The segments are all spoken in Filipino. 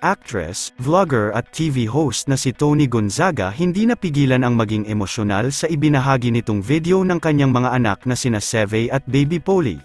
Actress, vlogger at TV host na si Tony Gonzaga hindi napigilan ang maging emosyonal sa ibinahagi nitong video ng kanyang mga anak na sina Seve at Baby Polly.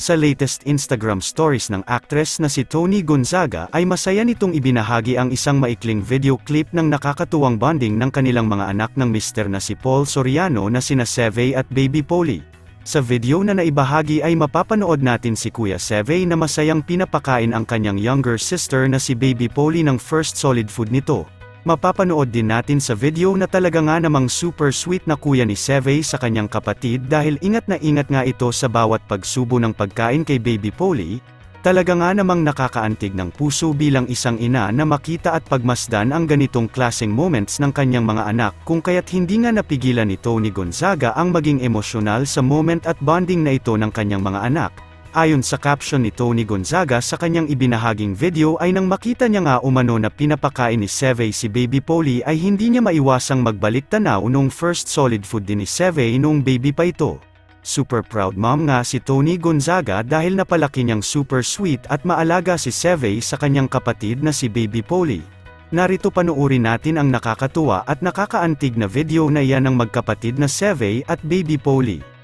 Sa latest Instagram stories ng actress na si Tony Gonzaga ay masaya nitong ibinahagi ang isang maikling video clip ng nakakatuwang bonding ng kanilang mga anak ng mister na si Paul Soriano na sina Seve at Baby Polly. Sa video na naibahagi ay mapapanood natin si Kuya Seve na masayang pinapakain ang kanyang younger sister na si Baby Polly ng first solid food nito. Mapapanood din natin sa video na talaga nga namang super sweet na kuya ni Seve sa kanyang kapatid dahil ingat na ingat nga ito sa bawat pagsubo ng pagkain kay Baby Polly, Talaga nga namang nakakaantig ng puso bilang isang ina na makita at pagmasdan ang ganitong klaseng moments ng kanyang mga anak kung kaya't hindi nga napigilan ni Tony Gonzaga ang maging emosyonal sa moment at bonding na ito ng kanyang mga anak. Ayon sa caption ni Tony Gonzaga sa kanyang ibinahaging video ay nang makita niya nga umano na pinapakain ni Seve si Baby Polly ay hindi niya maiwasang magbalik tanaw nung first solid food din ni Seve nung baby pa ito. Super proud mom nga si Tony Gonzaga dahil napalaki niyang super sweet at maalaga si Seve sa kanyang kapatid na si Baby Polly. Narito panuorin natin ang nakakatuwa at nakakaantig na video na iyan ng magkapatid na Seve at Baby Polly.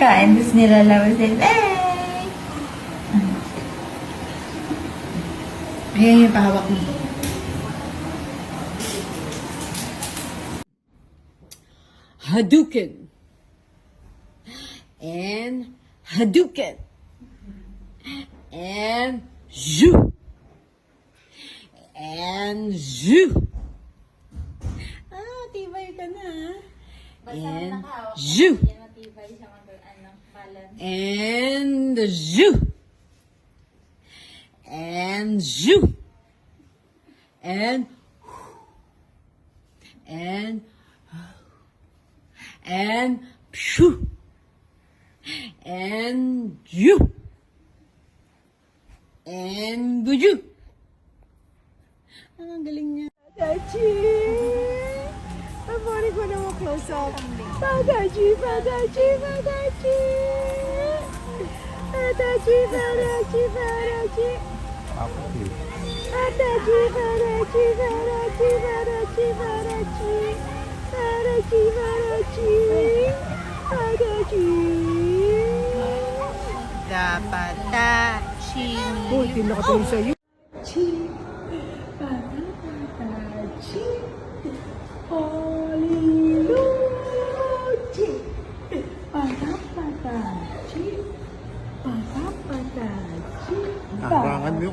Kinakain, tapos nilalabas din. Hey! Ayan yung pahawak mo. Hadouken. And Hadouken. And Zhu. And Zhu. Ah, tibay ka na. ah. And Zhu. And Zhu. And Zhu. And and and phew, and you, and you. Ang galing niya. Padachi! emoção. Bagadi, bagadi, bagadi. Bagadi, bagadi, bagadi. Bagadi, bagadi, bagadi, bagadi, bagadi. Bagadi, bagadi. Bagadi. Dapat tak chini. Uy, tinakatingin sa'yo. Chini. Dapat tak chini. Oh.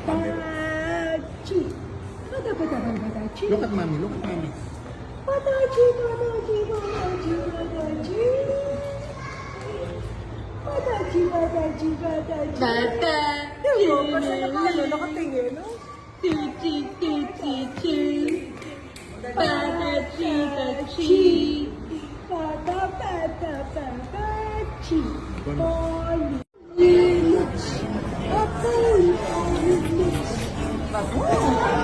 Yung camera. Padachi, padapadachi, Look at mommy, look at mommy. padachi, padachi, padachi, padachi. Padachi, padachi, padachi. Tata, Yung mo, basta nakalo, nakatingin, no? tuchi, tuchi, chu. Patachi, tachi. Pada, pada, pada, chi. 어.